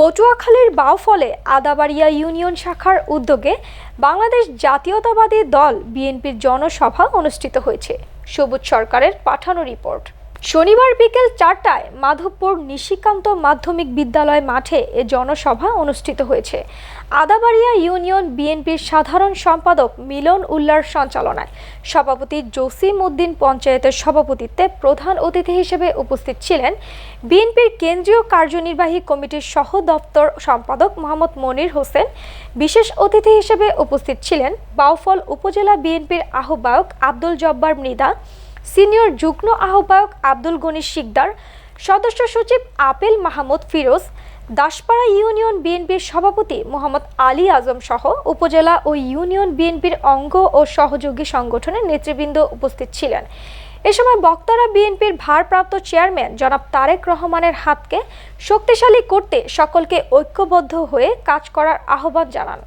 পটুয়াখালীর বাউফলে আদাবাড়িয়া ইউনিয়ন শাখার উদ্যোগে বাংলাদেশ জাতীয়তাবাদী দল বিএনপির জনসভা অনুষ্ঠিত হয়েছে। সবুজ সরকারের পাঠানো রিপোর্ট। শনিবার বিকেল চারটায় মাধবপুর নিশিকান্ত মাধ্যমিক বিদ্যালয় মাঠে এ জনসভা অনুষ্ঠিত হয়েছে। আদাবাড়িয়া ইউনিয়ন বিএনপির সাধারণ সম্পাদক মিলন উল্লার সঞ্চালনায়। সভাপতি জসিম উদ্দিন পঞ্চায়েতের সভাপতিত্বে প্রধান অতিথি হিসেবে উপস্থিত ছিলেন বিএনপির কেন্দ্রীয় কার্যনির্বাহী কমিটির সহ দপ্তর সম্পাদক মোহাম্মদ মনির হোসেন। বিশেষ অতিথি হিসেবে উপস্থিত ছিলেন বাউফল উপজেলা বিএনপির আহ্বায়ক আব্দুল জব্বার মৃদা সিনিয়র যুগ্ম আহ্বায়ক আব্দুল গনি শিকদার, সদস্য সচিব আপেল মাহমুদ ফিরোজ, দাসপাড়া ইউনিয়ন বিএনপির সভাপতি মোহাম্মদ আলী আজম সহ উপজেলা ও ইউনিয়ন বিএনপির অঙ্গ ও সহযোগী সংগঠনের নেতৃবৃন্দ উপস্থিত ছিলেন। এ সময় বক্তারা বিএনপির ভারপ্রাপ্ত চেয়ারম্যান জনাব তারেক রহমানের হাতকে শক্তিশালী করতে সকলকে ঐক্যবদ্ধ হয়ে কাজ করার আহ্বান জানান।